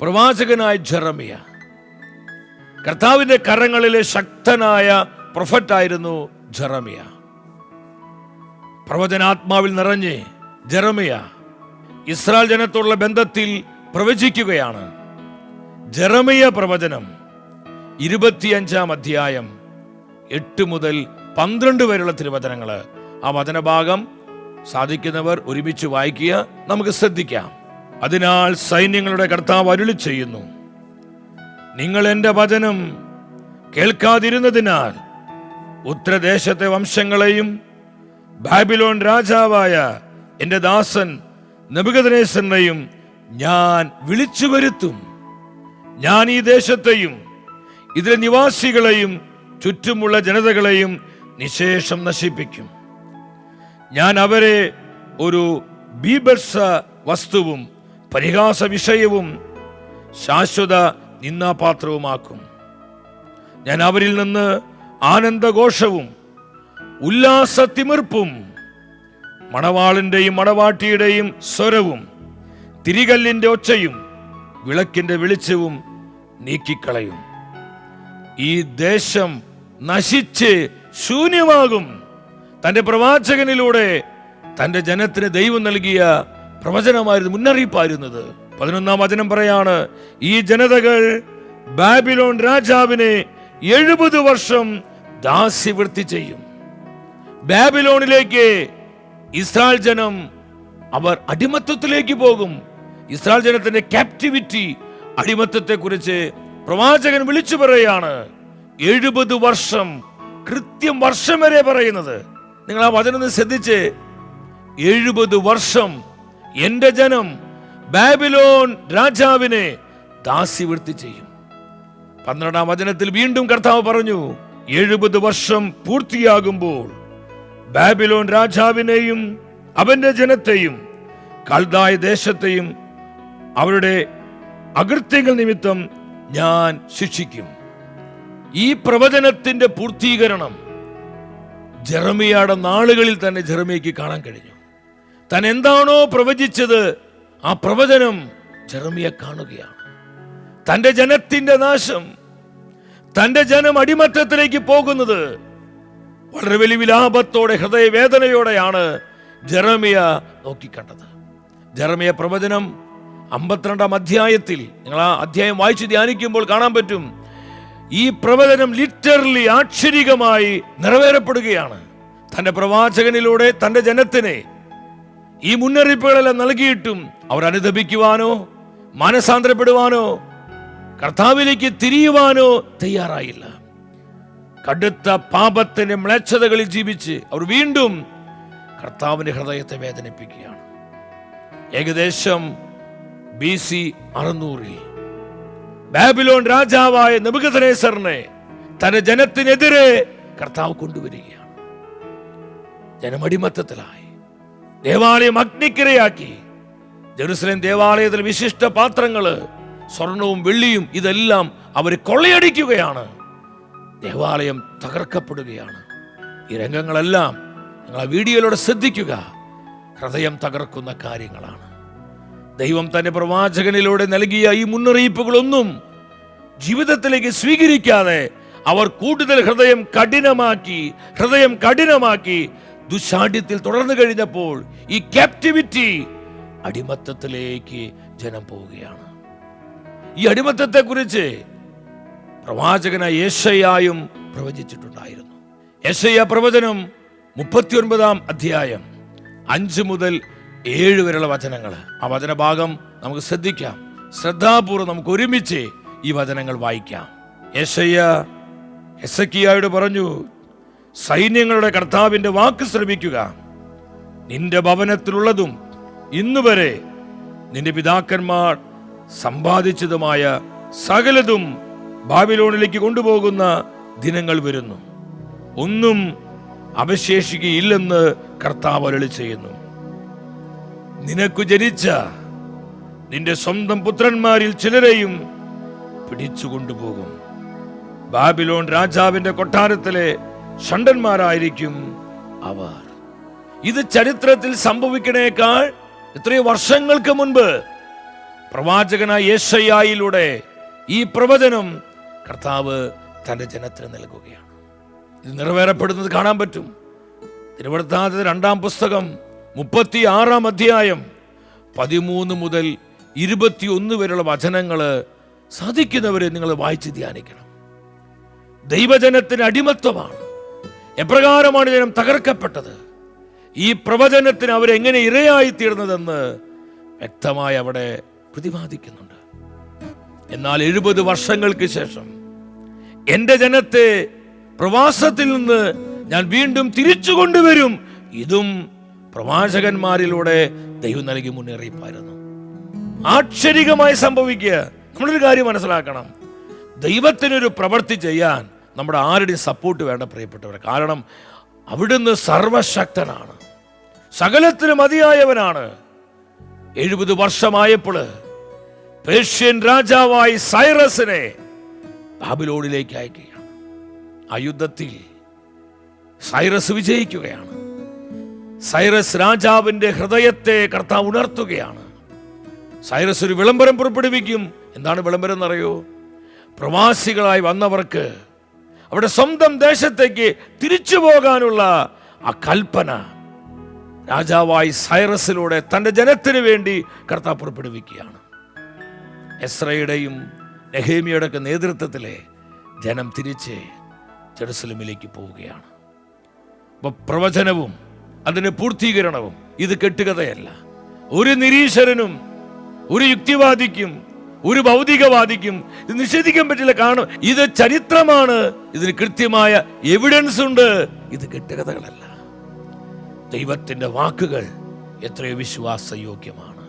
പ്രവാചകനായ ജെറമിയ. കർത്താവിന്റെ കരങ്ങളിലെ ശക്തനായ പ്രൊഫറ്റായിരുന്നു ജെറമിയ. പ്രവചനാത്മാവിൽ നിറഞ്ഞ് ജെറമിയ ഇസ്രായേൽ ജനത്തോടുള്ള ബന്ധത്തിൽ പ്രവചിക്കുകയാണ്. ജെറമിയ പ്രവചനം ഇരുപത്തിയഞ്ചാം അധ്യായം എട്ട് മുതൽ പന്ത്രണ്ട് വരെയുള്ള തിരുവചനങ്ങൾ ആ വചനഭാഗം സാധിക്കുന്നവർ ഒരുമിച്ച് വായിക്കുക നമുക്ക് ശ്രദ്ധിക്കാം. അതിനാൽ സൈന്യങ്ങളുടെ കർത്താവ് അരുളി ചെയ്യുന്നു. നിങ്ങൾ എന്റെ വചനം കേൾക്കാതിരുന്നതിനാൽ ഉത്തരദേശത്തെ വംശങ്ങളെയും ബാബിലോൺ രാജാവായ എന്റെ ദാസൻ നബുഗദനേശനെയും ഞാൻ വിളിച്ചു വരുത്തും. ഞാൻ ഈ ദേശത്തെയും ഇതിലെ നിവാസികളെയും ചുറ്റുമുള്ള ജനതകളെയും നിശേഷം നശിപ്പിക്കും. ഞാൻ അവരെ ഒരു ബീഭത്സ വസ്തുവും പരിഹാസ വിഷയവും ശാശ്വത നിന്നാപാത്രവുമാക്കും ഞാൻ അവരിൽ നിന്ന് ആനന്ദഘോഷവും ഉല്ലാസ തിമിർപ്പും മണവാളിന്റെയും മണവാട്ടിയുടെയും സ്വരവും തിരികല്ലിന്റെ ഒച്ചയും വിളക്കിന്റെ വെളിച്ചവും നീക്കിക്കളയും. ഈ ദേശം നശിച്ച് ശൂന്യമാകും. തന്റെ പ്രവാചകനിലൂടെ തന്റെ ജനത്തിന് ദൈവം നൽകിയ പ്രവചനമായിരുന്നു മുന്നറിയിപ്പായിരുന്നത്. പതിനൊന്നാം വചനം പറയാണ് ഈ ജനതകൾ ബാബിലോൺ രാജാവിനെ എഴുപത് വർഷം ദാസ്യവൃത്തി ചെയ്യും. ബാബിലോണിലേക്ക് ഇസ്രായേൽ ജനം അവർ അടിമത്തത്തിലേക്ക് പോകും. ഇസ്രായേൽ ജനത്തിന്റെ ക്യാപ്റ്റിവിറ്റി അടിമത്തത്തെ കുറിച്ച് പ്രവാചകൻ വിളിച്ചു പറയാണ്. എഴുപത് വർഷം കൃത്യം വർഷം വരെ പറയുന്നത്. നിങ്ങൾ ആ വചനം ശ്രദ്ധിച്ച് എഴുപത് വർഷം എന്റെ ജനം ബാബിലോൺ രാജാവിനെ ദാസ്യവൃത്തി ചെയ്യും. പന്ത്രണ്ടാം വചനത്തിൽ വീണ്ടും കർത്താവ് പറഞ്ഞു എഴുപത് വർഷം പൂർത്തിയാകുമ്പോൾ ബാബിലോൺ രാജാവിനെയും അവന്റെ ജനത്തെയും കൽദായ ദേശത്തെയും അവരുടെ അകൃത്യങ്ങൾ നിമിത്തം ഞാൻ ശിക്ഷിക്കും. ഈ പ്രവചനത്തിന്റെ പൂർത്തീകരണം ജെറമിയയുടെ നാളുകളിൽ തന്നെ ജെറമിയയ്ക്ക് കാണാൻ കഴിഞ്ഞു. താൻ എന്താണോ പ്രവചിച്ചത് ആ പ്രവചനം ജെറമിയ കാണുകയാണ്. തന്റെ ജനത്തിന്റെ നാശം തന്റെ ജനം അടിമത്തത്തിലേക്ക് പോകുന്നത് വളരെ വലിയ വിലാപത്തോടെ ഹൃദയവേദനയോടെയാണ് ജെറമിയ നോക്കിക്കണ്ടത്. ജെറമിയ പ്രവചനം അമ്പത്തിരണ്ടാം അധ്യായത്തിൽ നിങ്ങൾ ആ അധ്യായം വായിച്ച് ധ്യാനിക്കുമ്പോൾ കാണാൻ പറ്റും. ഈ പ്രവചനം ലിറ്ററലി ആക്ഷരികമായി നിറവേറപ്പെടുകയാണ്. തന്റെ പ്രവാചകനിലൂടെ തന്റെ ജനത്തിനെ ഈ മുന്നറിയിപ്പുകളെല്ലാം നൽകിയിട്ടും അവർ അനുദപിക്കുവാനോ മാനസാന്തരപ്പെടുവാനോ കർത്താവിലേക്ക് തിരിയുവാനോ തയ്യാറായില്ല. കടുത്ത പാപത്തിന്റെ മ്ലേച്ഛതകളിൽ ജീവിച്ച് അവർ വീണ്ടും കർത്താവിന്റെ ഹൃദയത്തെ വേദനിപ്പിക്കുകയാണ്. ഏകദേശം ബി സി അറുന്നൂറിൽ ബാബിലോൺ രാജാവായ നബുഗതനേസറിനെ തന്റെ ജനത്തിനെതിരെ കർത്താവ് കൊണ്ടുവരികയാണ്. ജനമടിമത്തത്തിലായി. ദേവാലയം അഗ്നിക്കിരയാക്കി ജെറുസലേം ദേവാലയത്തിൽ വിശിഷ്ട പാത്രങ്ങൾ സ്വർണവും വെള്ളിയും ഇതെല്ലാം അവർ കൊള്ളയടിക്കുകയാണ്. ദേവാലയം തകർക്കപ്പെടുകയാണ്. ഈ രംഗങ്ങളെല്ലാം നിങ്ങൾ ആ വീഡിയോയിലൂടെ ശ്രദ്ധിക്കുക. ഹൃദയം തകർക്കുന്ന കാര്യങ്ങളാണ്. ദൈവം തന്റെ പ്രവാചകനിലൂടെ നൽകിയ ഈ മുന്നറിയിപ്പുകളൊന്നും ജീവിതത്തിലേക്ക് സ്വീകരിക്കാതെ അവർ കൂടുതൽ ഹൃദയം കഠിനമാക്കി ഹൃദയം കഠിനമാക്കി ദുശാഠ്യത്തിൽ തുടർന്നു കഴിഞ്ഞപ്പോൾ ഈ ക്യാപ്റ്റിവിറ്റി അടിമത്തത്തിലേക്ക് ജനം പോവുകയാണ്. ഈ അടിമത്തത്തെ കുറിച്ച് പ്രവാചകനായ യേശയായും പ്രവചിച്ചിട്ടുണ്ടായിരുന്നു. യേശയ പ്രവചനം മുപ്പത്തിയൊൻപതാം അധ്യായം അഞ്ച് മുതൽ ഏഴ് വരെയുള്ള വചനങ്ങൾ. ആ വചനഭാഗം നമുക്ക് ശ്രദ്ധിക്കാം. ശ്രദ്ധാപൂർവം നമുക്ക് ഒരുമിച്ച് ഈ വചനങ്ങൾ വായിക്കാം. യേശയ്യ എസക്കിയായോട് പറഞ്ഞു സൈന്യങ്ങളുടെ കർത്താവിന്റെ വാക്ക് ശ്രമിക്കുക നിന്റെ ഭവനത്തിലുള്ളതും ഇന്നുവരെ നിന്റെ പിതാക്കന്മാർ സമ്പാദിച്ചതുമായ സകലതും ബാബിലോണിലേക്ക് കൊണ്ടുപോകുന്ന ദിനങ്ങൾ വരുന്നു. ഒന്നും അവശേഷിക്കുകയില്ലെന്ന് കർത്താവ് അരളി ചെയ്യുന്നു. നിനക്കു ജനിച്ച നിന്റെ സ്വന്തം പുത്രന്മാരിൽ ചിലരെയും പിടിച്ചുകൊണ്ടുപോകും. ബാബിലോൺ രാജാവിന്റെ കൊട്ടാരത്തിലെ ഷണ്ടന്മാരായിരിക്കും അവർ. ഇത് ചരിത്രത്തിൽ സംഭവിക്കണേക്കാൾ എത്രയോ വർഷങ്ങൾക്ക് മുൻപ് പ്രവാചകനായ യേശയ്യായിലൂടെ ഈ പ്രവചനം കർത്താവ് തന്റെ ജനത്തിന് നൽകുകയാണ്. ഇത് നിറവേറപ്പെടുന്നത് കാണാൻ പറ്റും. തിരുവനന്തപുരത്ത് രണ്ടാം പുസ്തകം മുപ്പത്തി ആറാം അധ്യായം പതിമൂന്ന് മുതൽ ഇരുപത്തിയൊന്ന് വരെയുള്ള വചനങ്ങൾ സാധിക്കുന്നവരെ നിങ്ങൾ വായിച്ച് ധ്യാനിക്കണം. ദൈവജനത്തിന് അടിമത്വമാണ് എപ്രകാരമാണ് ജനം തകർക്കപ്പെട്ടത്? ഈ പ്രവചനത്തിന് അവരെങ്ങനെ ഇരയായി തീർന്നതെന്ന് വ്യക്തമായി അവിടെ പ്രതിപാദിക്കുന്നുണ്ട്. എന്നാൽ എഴുപത് വർഷങ്ങൾക്ക് ശേഷം എന്റെ ജനത്തെ പ്രവാസത്തിൽ നിന്ന് ഞാൻ വീണ്ടും തിരിച്ചു കൊണ്ടുവരും. ഇതും പ്രവാചകന്മാരിലൂടെ ദൈവം നൽകി മുന്നറിയിപ്പായിരുന്നു. ആക്ഷരികമായി സംഭവിക്കുക നമ്മളൊരു കാര്യം മനസ്സിലാക്കണം. ദൈവത്തിനൊരു പ്രവൃത്തി ചെയ്യാൻ നമ്മുടെ ആരുടെയും സപ്പോർട്ട് വേണ്ട പ്രിയപ്പെട്ടവർ കാരണം അവിടുന്ന് സർവശക്തനാണ്. സകലത്തിനും മതിയായവനാണ്. എഴുപത് വർഷമായപ്പോൾ പേർഷ്യൻ രാജാവായി സൈറസിനെ ബാബിലോണിലേക്ക് അയക്കുകയാണ്. ആ യുദ്ധത്തിൽ സൈറസ് വിജയിക്കുകയാണ്. സൈറസ് രാജാവിന്റെ ഹൃദയത്തെ കർത്താവ് ഉണർത്തുകയാണ്. സൈറസ് ഒരു വിളംബരം പുറപ്പെടുവിക്കും. എന്താണ് വിളംബരം എന്നറിയോ? പ്രവാസികളായി വന്നവർക്ക് അവിടെ സ്വന്തം ദേശത്തേക്ക് തിരിച്ചു പോകാനുള്ള ആ കൽപ്പന രാജാവായി സൈറസിലൂടെ തന്റെ ജനത്തിന് വേണ്ടി കർത്താവ് പുറപ്പെടുവിക്കുകയാണ്. എസ്രയുടെയും നെഹേമിയുടെ ഒക്കെ നേതൃത്വത്തിലെ ജനം തിരിച്ച് ജെറുസലമിലേക്ക് പോവുകയാണ്. അപ്പോൾ പ്രവചനവും അതിന് പൂർത്തീകരണവും ഇത് കെട്ടുകഥയല്ല. ഒരു നിരീശ്വരനും ഒരു യുക്തിവാദിക്കും ഒരു ഭൗതികവാദിക്കും ഇത് നിഷേധിക്കാൻ പറ്റില്ല. കാരണം ഇത് ചരിത്രമാണ്. ഇതിന് കൃത്യമായ എവിഡൻസ് ഉണ്ട്. ഇത് കെട്ടുകഥകളല്ല. ദൈവത്തിന്റെ വാക്കുകൾ എത്രയോ വിശ്വാസയോഗ്യമാണ്.